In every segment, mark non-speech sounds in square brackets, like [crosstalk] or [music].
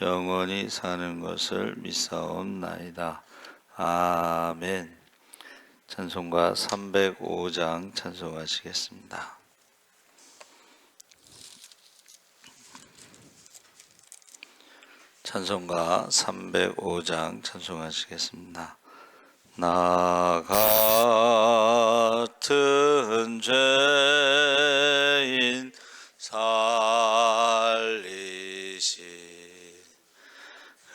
영원히 사는 것을 믿사옵나이다. 아멘. 찬송가 305장 찬송하시겠습니다. 찬송가 305장 찬송하시겠습니다. 나 같은 죄인 살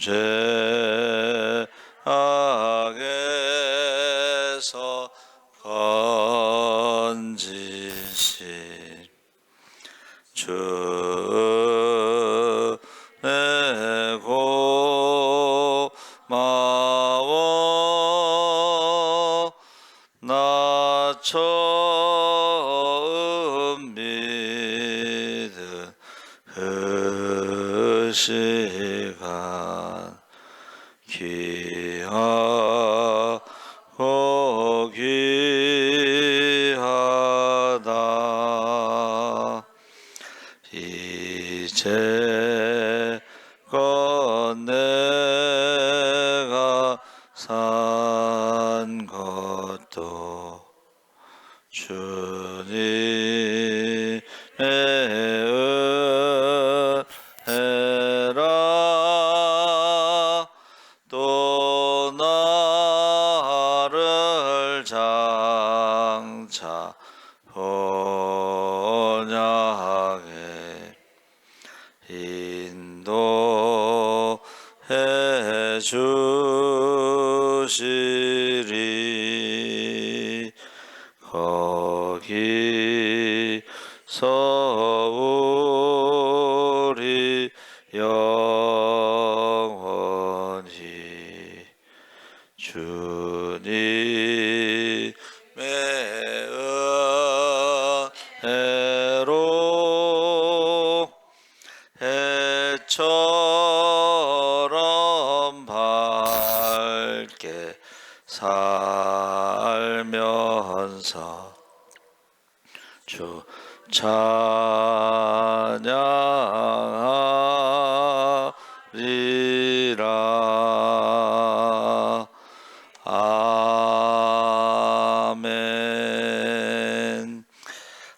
근 주님 살면서 주 찬양하리라 아멘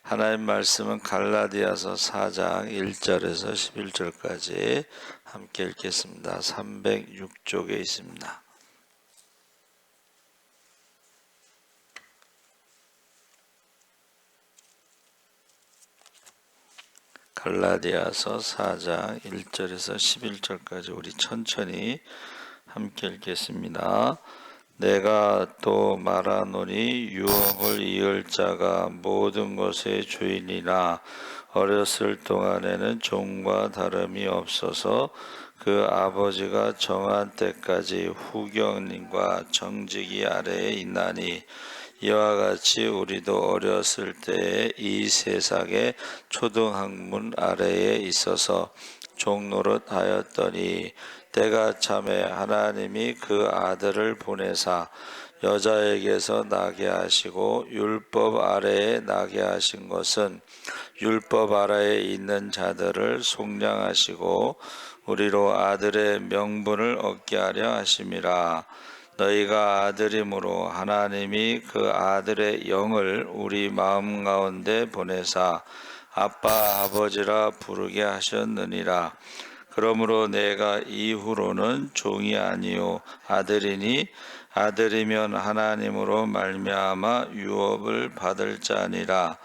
하나님 말씀은 갈라디아서 4장 1절에서 11절까지 함께 읽겠습니다. 306쪽에 있습니다. 갈라디아서 4장 1절에서 11절까지 우리 천천히 함께 읽겠습니다. 내가 또 말하노니 유업을 이을 자가 모든 것의 주인이나 어렸을 동안에는 종과 다름이 없어서 그 아버지가 정한 때까지 후경님과 정직이 아래에 있나니 이와 같이 우리도 어렸을 때에 이 세상의 초등학문 아래에 있어서 종노릇 하였더니 때가 참에 하나님이 그 아들을 보내사 여자에게서 나게 하시고 율법 아래에 나게 하신 것은 율법 아래에 있는 자들을 속량하시고 우리로 아들의 명분을 얻게 하려 하심이라 너희가 아들이므로 하나님이 그 아들의 영을 우리 마음 가운데 보내사 아빠 아버지라 부르게 하셨느니라. 그러므로 내가 이후로는 종이 아니요 아들이니 아들이면 하나님으로 말미암아 유업을 받을 자니라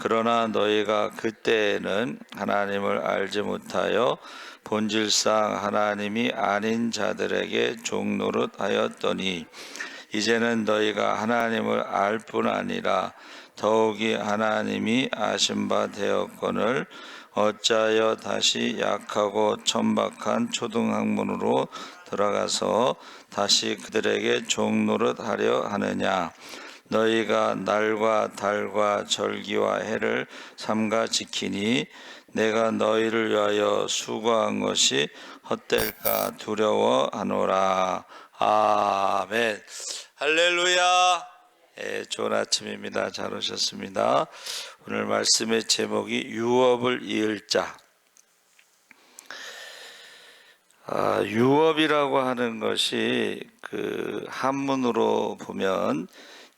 그러나 너희가 그때에는 하나님을 알지 못하여 본질상 하나님이 아닌 자들에게 종노릇하였더니 이제는 너희가 하나님을 알 뿐 아니라 더욱이 하나님이 아신 바 되었거늘 어찌하여 다시 약하고 천박한 초등학문으로 들어가서 다시 그들에게 종노릇 하려 하느냐 너희가 날과 달과 절기와 해를 삼가 지키니 내가 너희를 위하여 수고한 것이 헛될까 두려워하노라. 아멘. 할렐루야. 예, 좋은 아침입니다. 잘 오셨습니다. 오늘 말씀의 제목이 유업을 이을 자. 아, 유업이라고 하는 것이 그 한문으로 보면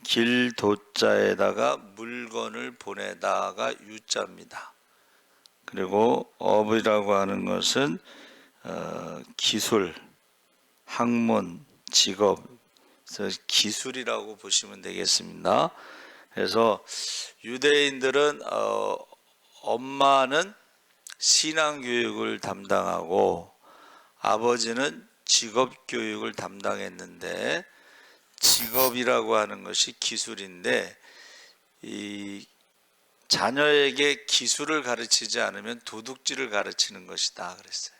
길 도자에다가 물건을 보내다가 유자입니다. 그리고 업이라고 하는 것은 어, 기술, 학문, 직업, 그래서 기술이라고 보시면 되겠습니다. 그래서 유대인들은 어, 엄마는 신앙 교육을 담당하고 아버지는 직업 교육을 담당했는데 직업이라고 하는 것이 기술인데 이 자녀에게 기술을 가르치지 않으면 도둑질을 가르치는 것이다 그랬어요.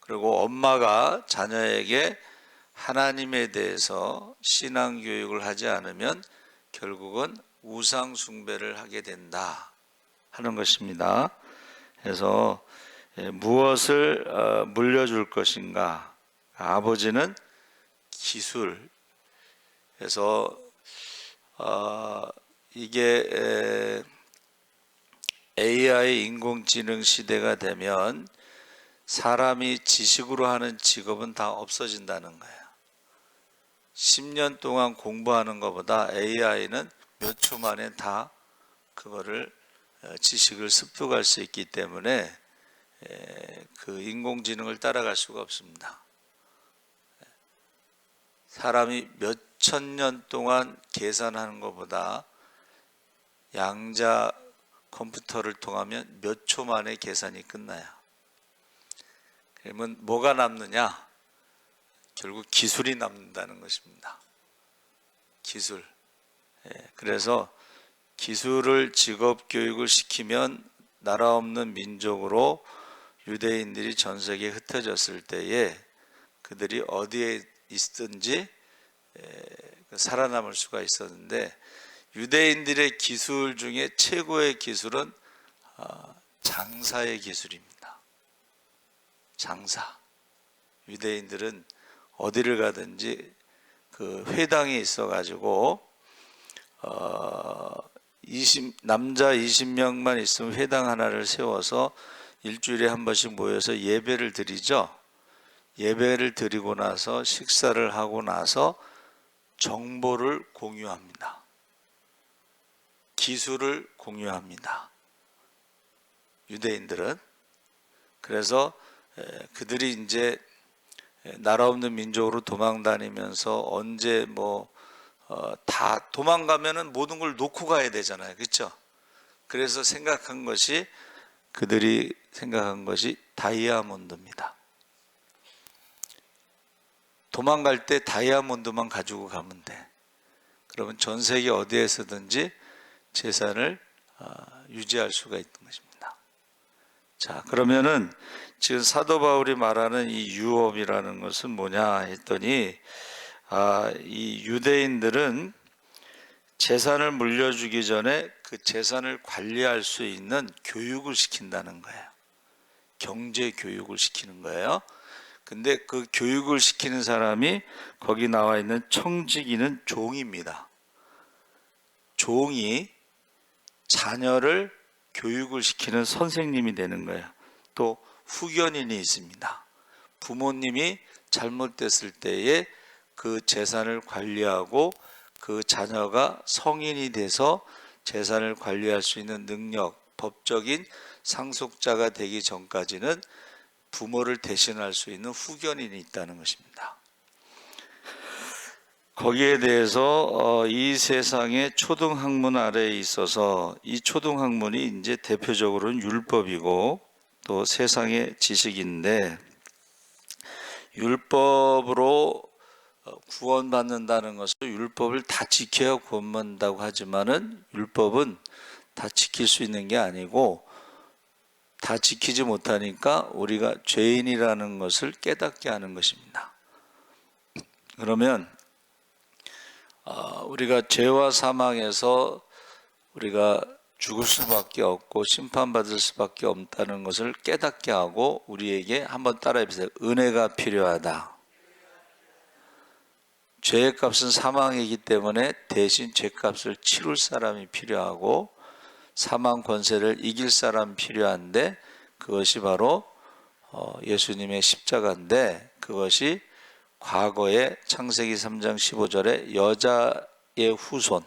그리고 엄마가 자녀에게 하나님에 대해서 신앙 교육을 하지 않으면 결국은 우상 숭배를 하게 된다 하는 것입니다. 그래서 예, 무엇을 어, 물려줄 것인가? 아버지는 기술. 그래서 어, 이게 AI 인공지능 시대가 되면 사람이 지식으로 하는 직업은 다 없어진다는 거예요. 10년 동안 공부하는 것보다 AI는 몇 초 만에 다 그거를 어, 지식을 습득할 수 있기 때문에 그 인공지능을 따라갈 수가 없습니다. 사람이 몇 천 년 동안 계산하는 것보다 양자 컴퓨터를 통하면 몇 초 만에 계산이 끝나요. 그러면 뭐가 남느냐? 결국 기술이 남는다는 것입니다. 기술. 그래서 기술을 직업 교육을 시키면 나라 없는 민족으로 유대인들이 전 세계에 흩어졌을 때에 그들이 어디에 있든지 그 살아남을 수가 있었는데 유대인들의 기술 중에 최고의 기술은 어, 장사의 기술입니다. 장사. 유대인들은 어디를 가든지 그 회당에 있어 가지고 어 20, 남자 20명만 있으면 회당 하나를 세워서 일주일에 한 번씩 모여서 예배를 드리죠. 예배를 드리고 나서 식사를 하고 나서 정보를 공유합니다. 기술을 공유합니다. 유대인들은 그래서 그들이 이제 나라 없는 민족으로 도망 다니면서 언제 뭐다 어, 도망가면은 모든 걸 놓고 가야 되잖아요. 그렇죠? 그래서 생각한 것이 그들이 생각한 것이 다이아몬드입니다. 도망갈 때 다이아몬드만 가지고 가면 돼. 그러면 전 세계 어디에서든지 재산을 어, 유지할 수가 있는 것입니다. 자, 그러면은 지금 사도 바울이 말하는 이 유업이라는 것은 뭐냐 했더니 아, 이 유대인들은 재산을 물려주기 전에 그 재산을 관리할 수 있는 교육을 시킨다는 거예요. 경제 교육을 시키는 거예요. 근데 그 교육을 시키는 사람이 거기 나와 있는 청지기는 종입니다. 종이 자녀를 교육을 시키는 선생님이 되는 거예요. 또 후견인이 있습니다. 부모님이 잘못됐을 때에 그 재산을 관리하고 그 자녀가 성인이 돼서 재산을 관리할 수 있는 능력, 법적인 상속자가 되기 전까지는 부모를 대신할 수 있는 후견인이 있다는 것입니다. 거기에 대해서 어, 이 세상의 초등학문 아래에 있어서 이 초등학문이 이제 대표적으로는 율법이고 또 세상의 지식인데 율법으로 어, 구원받는다는 것은 율법을 다 지켜야 구원받는다고 하지만은 율법은 다 지킬 수 있는 게 아니고 다 지키지 못하니까 우리가 죄인이라는 것을 깨닫게 하는 것입니다. 그러면 어, 우리가 죄와 사망에서 우리가 죽을 수밖에 없고 심판받을 수밖에 없다는 것을 깨닫게 하고 우리에게 한번 따라해 보세요. 은혜가 필요하다. 죄의 값은 사망이기 때문에 대신 죄값을 치룰 사람이 필요하고 사망 권세를 이길 사람 필요한데 그것이 바로 어, 예수님의 십자가인데 그것이 과거에 창세기 3장 15절에 여자의 후손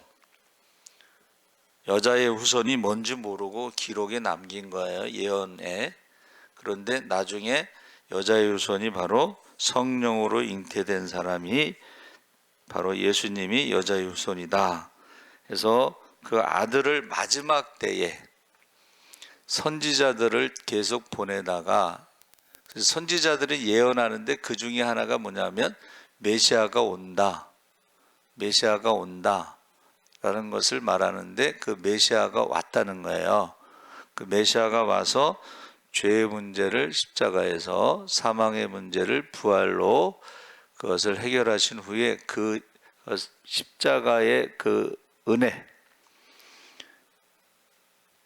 여자의 후손이 뭔지 모르고 기록에 남긴 거예요. 예언에. 그런데 나중에 여자의 후손이 바로 성령으로 잉태된 사람이 바로 예수님이 여자의 후손이다. 그래서 그 아들을 마지막 때에 선지자들을 계속 보내다가 선지자들이 예언하는데 그 중에 하나가 뭐냐면 메시아가 온다. 메시아가 온다. 라는 것을 말하는데 그 메시아가 왔다는 거예요. 그 메시아가 와서 죄의 문제를 십자가에서 사망의 문제를 부활로 그것을 해결하신 후에 그 십자가의 그 은혜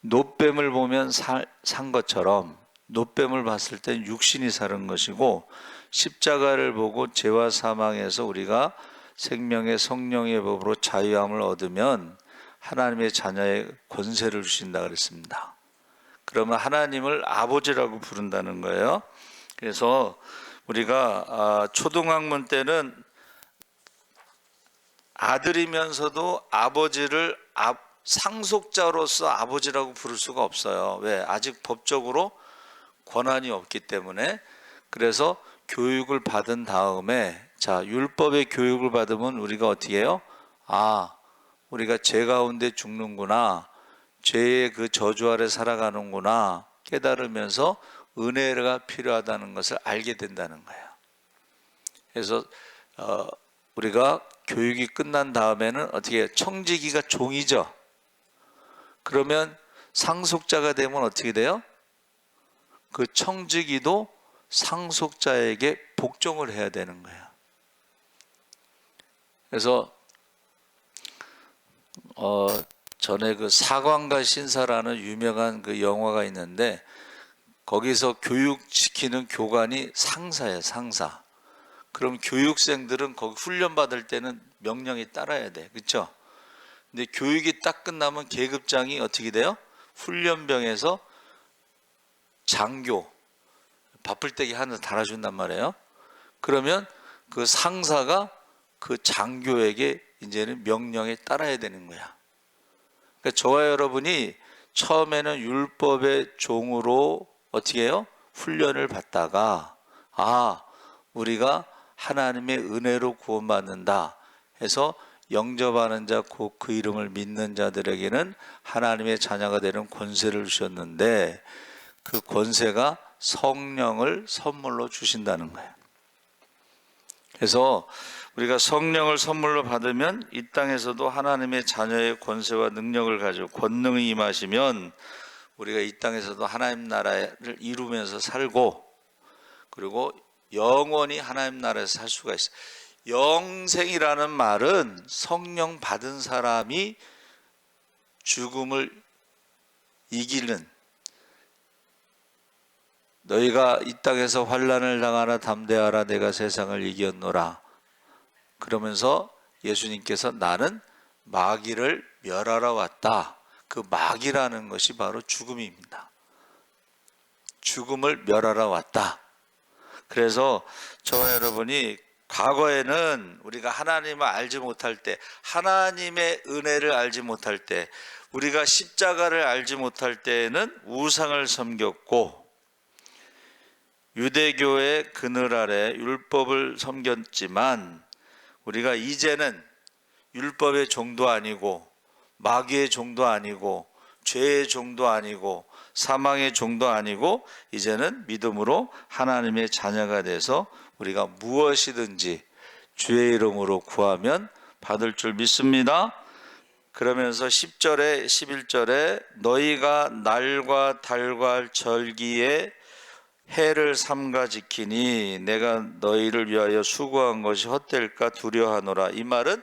노뱀을 보면 산 것처럼 노뱀을 봤을 땐 육신이 사는 것이고 십자가를 보고 죄와 사망에서 우리가 생명의 성령의 법으로 자유함을 얻으면 하나님의 자녀의 권세를 주신다 그랬습니다. 그러면 하나님을 아버지라고 부른다는 거예요. 그래서 우리가 아, 초등학문 때는 아들이면서도 아버지를 상속자로서 아버지라고 부를 수가 없어요. 왜? 아직 법적으로 권한이 없기 때문에 그래서 교육을 받은 다음에 자 율법의 교육을 받으면 우리가 어떻게 해요? 아 우리가 죄 가운데 죽는구나 죄의 그 저주 아래 살아가는구나 깨달으면서 은혜가 필요하다는 것을 알게 된다는 거예요. 그래서 어, 우리가 교육이 끝난 다음에는 어떻게? 청지기가 종이죠. 그러면 상속자가 되면 어떻게 돼요? 그 청지기도 상속자에게 복종을 해야 되는 거예요. 그래서 어 전에 그 사관과 신사라는 유명한 그 영화가 있는데 거기서 교육시키는 교관이 상사예요, 상사. 그럼 교육생들은 거기 훈련 받을 때는 명령에 따라야 돼. 그렇죠? 근데 교육이 딱 끝나면 계급장이 어떻게 돼요? 훈련병에서 장교 바쁠 때기 하나 달아준단 말이에요. 그러면 그 상사가 그 장교에게 이제는 명령에 따라야 되는 거야. 그러니까 저와 여러분이 처음에는 율법의 종으로 어떻게 해요? 훈련을 받다가 아 우리가 하나님의 은혜로 구원받는다 해서 영접하는 자, 곧 그 이름을 믿는 자들에게는 하나님의 자녀가 되는 권세를 주셨는데 그 권세가 성령을 선물로 주신다는 거예요. 그래서 우리가 성령을 선물로 받으면 이 땅에서도 하나님의 자녀의 권세와 능력을 가지고 권능이 임하시면 우리가 이 땅에서도 하나님 나라를 이루면서 살고 그리고 영원히 하나님 나라에서 살 수가 있어요. 영생이라는 말은 성령 받은 사람이 죽음을 이기는 너희가 이 땅에서 환란을 당하라 담대하라 내가 세상을 이겼노라. 그러면서 예수님께서 나는 마귀를 멸하러 왔다. 그 마귀라는 것이 바로 죽음입니다. 죽음을 멸하러 왔다. 그래서 저와 여러분이 과거에는 우리가 하나님을 알지 못할 때, 하나님의 은혜를 알지 못할 때, 우리가 십자가를 알지 못할 때에는 우상을 섬겼고, 유대교의 그늘 아래 율법을 섬겼지만, 우리가 이제는 율법의 종도 아니고, 마귀의 종도 아니고, 죄의 종도 아니고, 사망의 종도 아니고, 이제는 믿음으로 하나님의 자녀가 돼서 우리가 무엇이든지 주의 이름으로 구하면 받을 줄 믿습니다. 그러면서 10절에 11절에 너희가 날과 달과 절기에 해를 삼가 지키니 내가 너희를 위하여 수고한 것이 헛될까 두려하노라 이 말은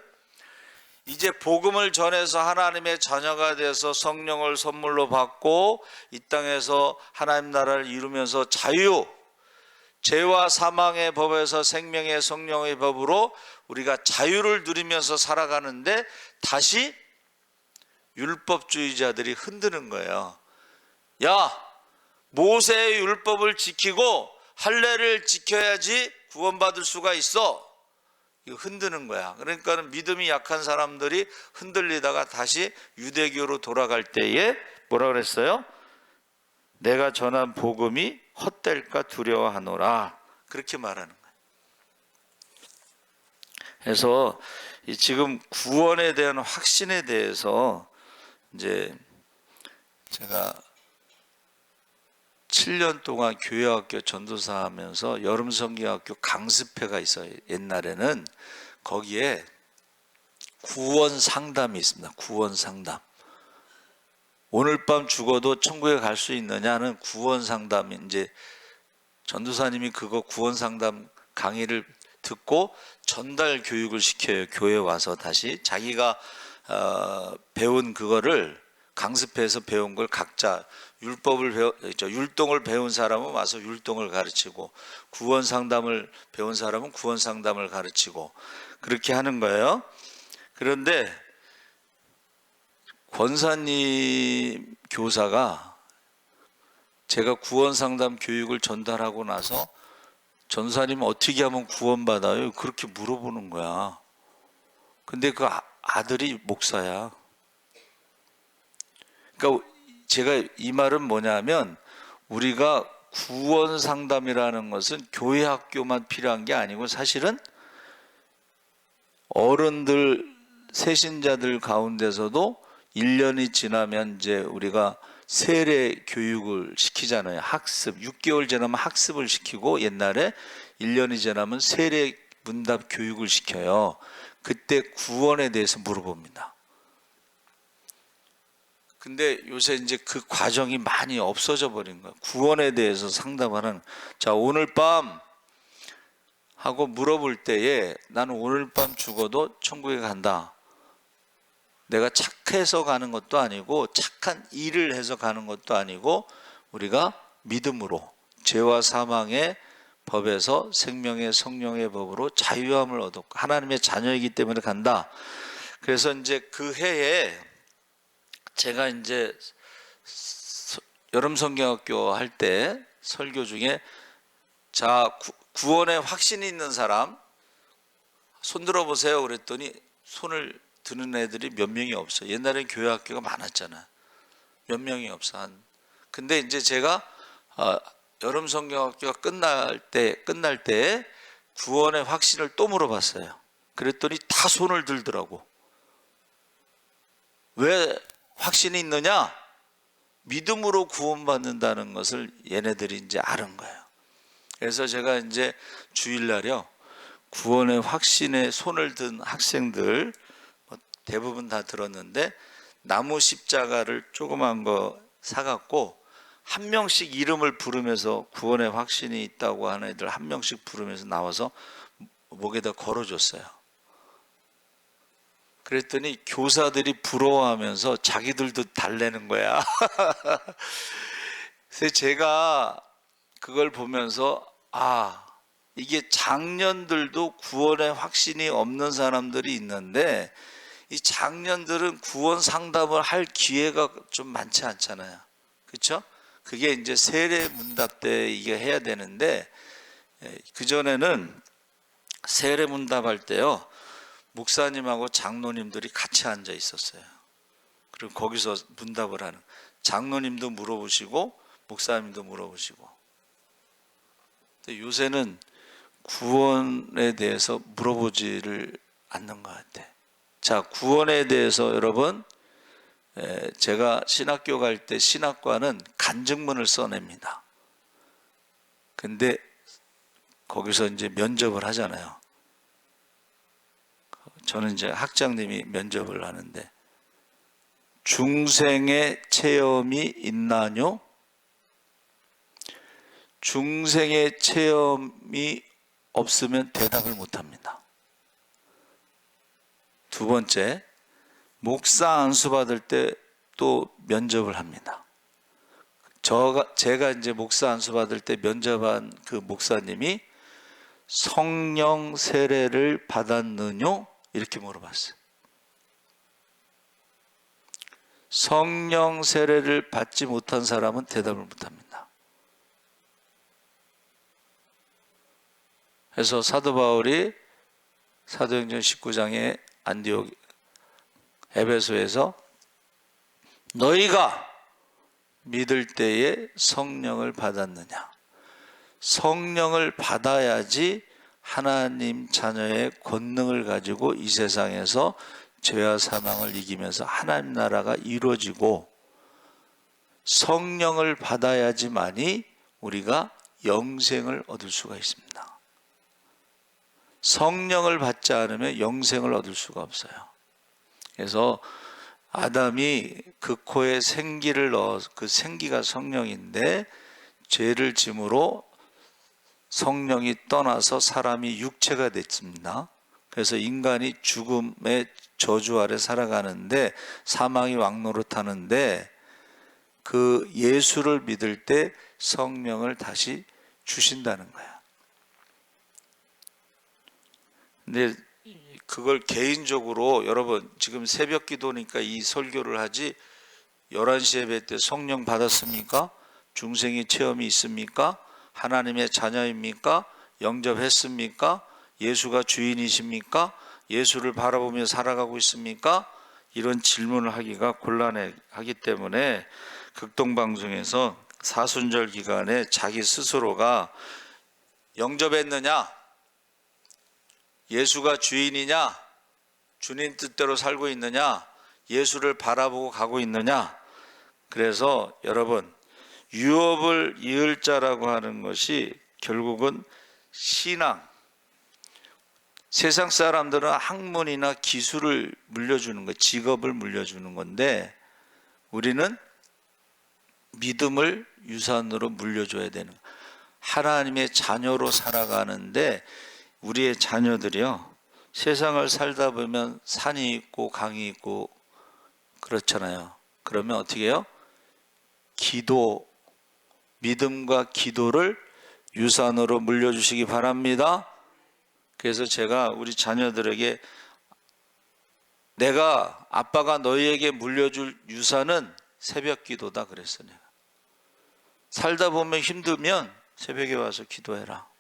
이제 복음을 전해서 하나님의 자녀가 돼서 성령을 선물로 받고 이 땅에서 하나님 나라를 이루면서 자유 죄와 사망의 법에서 생명의 성령의 법으로 우리가 자유를 누리면서 살아가는데 다시 율법주의자들이 흔드는 거예요. 야, 모세의 율법을 지키고 할례를 지켜야지 구원받을 수가 있어. 이거 흔드는 거야. 그러니까 믿음이 약한 사람들이 흔들리다가 다시 유대교로 돌아갈 때에 뭐라 그랬어요? 내가 전한 복음이 헛될까 두려워하노라. 그렇게 말하는 거예요. 그래서 이 지금 구원에 대한 확신에 대해서 이제 제가 7년 동안 교회학교 전도사 하면서 여름 성경학교 강습회가 있어요. 옛날에는 거기에 구원 상담이 있습니다. 구원 상담. 오늘 밤 죽어도 천국에 갈 수 있느냐는 구원 상담 이제 전도사님이 그거 구원 상담 강의를 듣고 전달 교육을 시켜요. 교회 와서 다시 자기가 어, 배운 그거를 강습해서 배운 걸 각자 율법을 배워 저 율동을 배운 사람은 와서 율동을 가르치고 구원 상담을 배운 사람은 구원 상담을 가르치고 그렇게 하는 거예요. 그런데 권사님 교사가 제가 구원 상담 교육을 전달하고 나서 전사님 어떻게 하면 구원받아요? 그렇게 물어보는 거야. 근데 그 아- 아들이 목사야. 그러니까 제가 이 말은 뭐냐면 우리가 구원 상담이라는 것은 교회 학교만 필요한 게 아니고 사실은 어른들 세신자들 가운데서도 1년이 지나면 이제 우리가 세례 교육을 시키잖아요. 학습. 6개월 지나면 학습을 시키고 옛날에 1년이 지나면 세례 문답 교육을 시켜요. 그때 구원에 대해서 물어봅니다. 근데 요새 이제 그 과정이 많이 없어져 버린 거예요. 구원에 대해서 상담하는 자, 오늘 밤 하고 물어볼 때에 나는 오늘 밤 죽어도 천국에 간다. 내가 착해서 가는 것도 아니고 착한 일을 해서 가는 것도 아니고 우리가 믿음으로 죄와 사망의 법에서 생명의 성령의 법으로 자유함을 얻었고 하나님의 자녀이기 때문에 간다. 그래서 이제 그 해에 제가 이제 서- 여름 성경학교 할 때 설교 중에 자 구- 구원에 확신이 있는 사람 손 들어 보세요 그랬더니 손을 드는 애들이 몇 명이 없어. 옛날엔 교회 학교가 많았잖아. 몇 명이 없어. 한 근데 이제 제가 아, 여름 성경학교가 끝날 때 끝날 때 구원의 확신을 또 물어봤어요. 그랬더니 다 손을 들더라고. 왜 확신이 있느냐? 믿음으로 구원받는다는 것을 얘네들이 이제 아는 거예요. 그래서 제가 이제 주일날요 구원의 확신에 손을 든 학생들 뭐 대부분 다 들었는데 나무 십자가를 조그만 거 사갖고 한 명씩 이름을 부르면서 구원의 확신이 있다고 하는 애들 한 명씩 부르면서 나와서 목에다 걸어줬어요. 그랬더니 교사들이 부러워하면서 자기들도 달래는 거야. [laughs] 그래서 제가 그걸 보면서 아 이게 장년들도 구원의 확신이 없는 사람들이 있는데 이 장년들은 구원 상담을 할 기회가 좀 많지 않잖아요. 그렇죠? 그게 이제 세례 문답 때 이게 해야 되는데 그 전에는 세례 문답할 때요 목사님하고 장로님들이 같이 앉아 있었어요. 그리고 거기서 문답을 하는 장로님도 물어보시고 목사님도 물어보시고. 근데 요새는 구원에 대해서 물어보지를 않는 것 같아. 자, 구원에 대해서 여러분 에, 제가 신학교 갈 때 신학과는 간증문을 써냅니다. 근데 거기서 이제 면접을 하잖아요. 저는 이제 학장님이 면접을 하는데 중생의 체험이 있나뇨? 중생의 체험이 없으면 대답을 못 합니다. 두 번째, 목사 안수 받을 때 또 면접을 합니다. 저가 제가 이제 목사 안수 받을 때 면접한 그 목사님이 성령 세례를 받았느뇨? 이렇게 물어봤어요. 성령 세례를 받지 못한 사람은 대답을 못 합니다. 그래서 사도 바울이 사도행전 19장에 안디옥 에베소에서 너희가 믿을 때에 성령을 받았느냐? 성령을 받아야지 하나님 자녀의 권능을 가지고 이 세상에서 죄와 사망을 이기면서 하나님 나라가 이루어지고 성령을 받아야지만이 우리가 영생을 얻을 수가 있습니다. 성령을 받지 않으면 영생을 얻을 수가 없어요. 그래서 아담이 그 코에 생기를 넣어 그 생기가 성령인데 죄를 짐으로 성령이 떠나서 사람이 육체가 됐습니다. 그래서 인간이 죽음의 저주 아래 살아가는데 사망이 왕노릇하는데 그 예수를 믿을 때 성령을 다시 주신다는 거야. 근데 그걸 개인적으로 여러분 지금 새벽 기도니까 이 설교를 하지 11시 예배 때 성령 받았습니까? 중생의 체험이 있습니까? 하나님의 자녀입니까? 영접했습니까? 예수가 주인이십니까? 예수를 바라보며 살아가고 있습니까? 이런 질문을 하기가 곤란하기 때문에 극동방송에서 사순절 기간에 자기 스스로가 영접했느냐? 예수가 주인이냐? 주님 뜻대로 살고 있느냐? 예수를 바라보고 가고 있느냐? 그래서 여러분 유업을 이을 자라고 하는 것이 결국은 신앙. 세상 사람들은 학문이나 기술을 물려주는 거, 직업을 물려주는 건데 우리는 믿음을 유산으로 물려줘야 되는 거. 하나님의 자녀로 살아가는데 우리의 자녀들이요 세상을 살다 보면 산이 있고 강이 있고 그렇잖아요. 그러면 어떻게 해요? 기도 믿음과 기도를 유산으로 물려주시기 바랍니다. 그래서 제가 우리 자녀들에게 내가 아빠가 너희에게 물려줄 유산은 새벽 기도다 그랬어 내가. 살다 보면 힘들면 새벽에 와서 기도해라.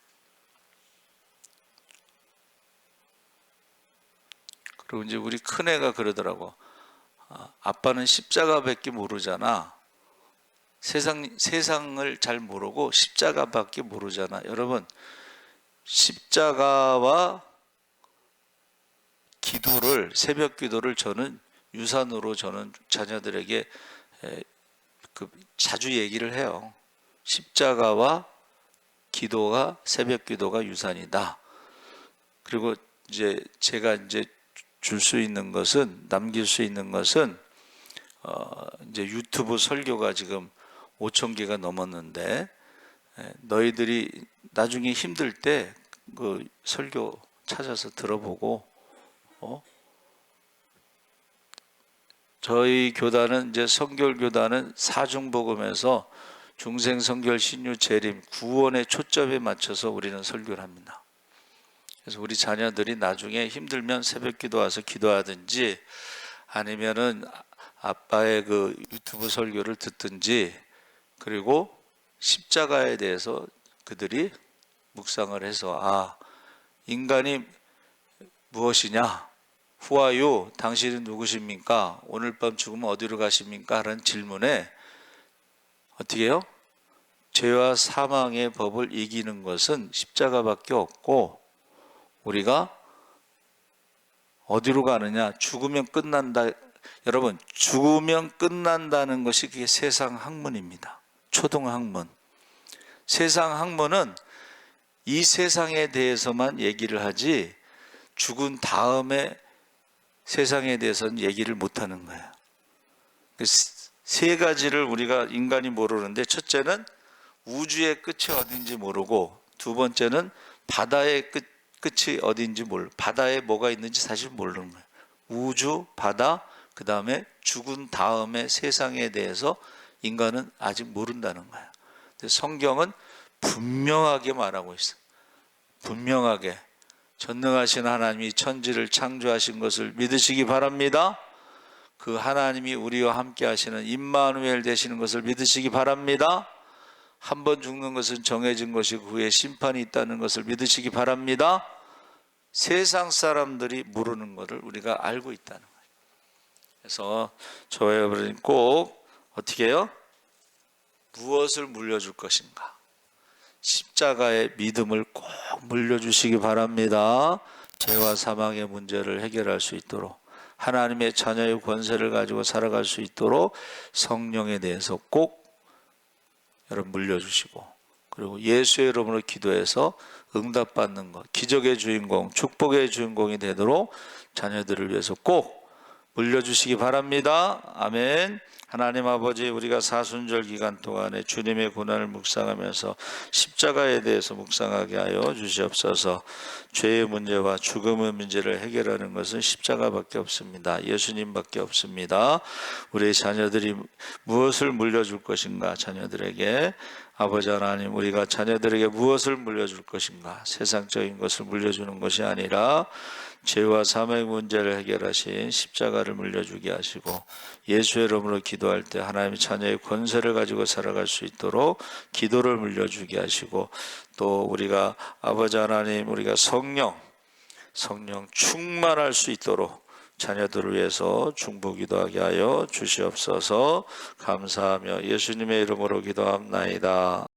그리고 이제 우리 큰애가 그러더라고. 아, 아빠는 십자가밖에 모르잖아. 세상 세상을 잘 모르고 십자가밖에 모르잖아. 여러분 십자가와 기도를 새벽 기도를 저는 유산으로 저는 자녀들에게 그 자주 얘기를 해요. 십자가와 기도가 새벽 기도가 유산이다. 그리고 이제 제가 이제 줄 수 있는 것은 남길 수 있는 것은 어 이제 유튜브 설교가 지금 5천 개가 넘었는데 너희들이 나중에 힘들 때 그 설교 찾아서 들어보고 어? 저희 교단은 이제 성결 교단은 사중복음에서 중생 성결 신유 재림 구원의 초점에 맞춰서 우리는 설교를 합니다. 그래서 우리 자녀들이 나중에 힘들면 새벽 기도 와서 기도하든지 아니면은 아빠의 그 유튜브 설교를 듣든지 그리고 십자가에 대해서 그들이 묵상을 해서 아 인간이 무엇이냐? 후아요 당신은 누구십니까? 오늘 밤 죽으면 어디로 가십니까? 하는 질문에 어떻게 해요? 죄와 사망의 법을 이기는 것은 십자가밖에 없고 우리가 어디로 가느냐? 죽으면 끝난다. 여러분 죽으면 끝난다는 것이 그게 세상 학문입니다. 초등 학문. 세상 학문은 이 세상에 대해서만 얘기를 하지 죽은 다음에 세상에 대해서는 얘기를 못 하는 거예요. 그세 가지를 우리가 인간이 모르는데 첫째는 우주의 끝이 어딘지 모르고 두 번째는 바다의 끝, 끝이 어딘지 모르 바다에 뭐가 있는지 사실 모르는 거예요. 우주, 바다, 그 다음에 죽은 다음에 세상에 대해서 인간은 아직 모른다는. 근데 성경은 분명하게 말하고 있어요. 분명하게 전능하신 하나님이 천지를 창조하신 것을 믿으시기 바랍니다. 그 하나님이 우리와 함께 하시는 임마누엘 되시는 것을 믿으시기 바랍니다. 한 번 죽는 것은 정해진 것이고 그 후에 심판이 있다는 것을 믿으시기 바랍니다. 세상 사람들이 모르는 것을 우리가 알고 있다는 거예요. 그래서 저와 여러분이 꼭 어떻게 해요? 무엇을 물려줄 것인가? 십자가의 믿음을 꼭 물려주시기 바랍니다. 죄와 사망의 문제를 해결할 수 있도록 하나님의 자녀의 권세를 가지고 살아갈 수 있도록 성령에 대해서 꼭 여러분 물려주시고 그리고 예수의 이름으로 기도해서 응답받는 것 기적의 주인공 축복의 주인공이 되도록 자녀들을 위해서 꼭 물려주시기 바랍니다. 아멘. 하나님 아버지 우리가 사순절 기간 동안에 주님의 고난을 묵상하면서 십자가에 대해서 묵상하게 하여 주시옵소서. 죄의 문제와 죽음의 문제를 해결하는 것은 십자가밖에 없습니다. 예수님밖에 없습니다. 우리 자녀들이 무엇을 물려줄 것인가? 자녀들에게 아버지 하나님 우리가 자녀들에게 무엇을 물려줄 것인가? 세상적인 것을 물려주는 것이 아니라 죄와 사망의 문제를 해결하신 십자가를 물려주게 하시고 예수의 이름으로 기도할 때 하나님의 자녀의 권세를 가지고 살아갈 수 있도록 기도를 물려주게 하시고 또 우리가 아버지 하나님 우리가 성령 성령 충만할 수 있도록 자녀들을 위해서 중보 기도하게 하여 주시옵소서 감사하며 예수님의 이름으로 기도합나이다.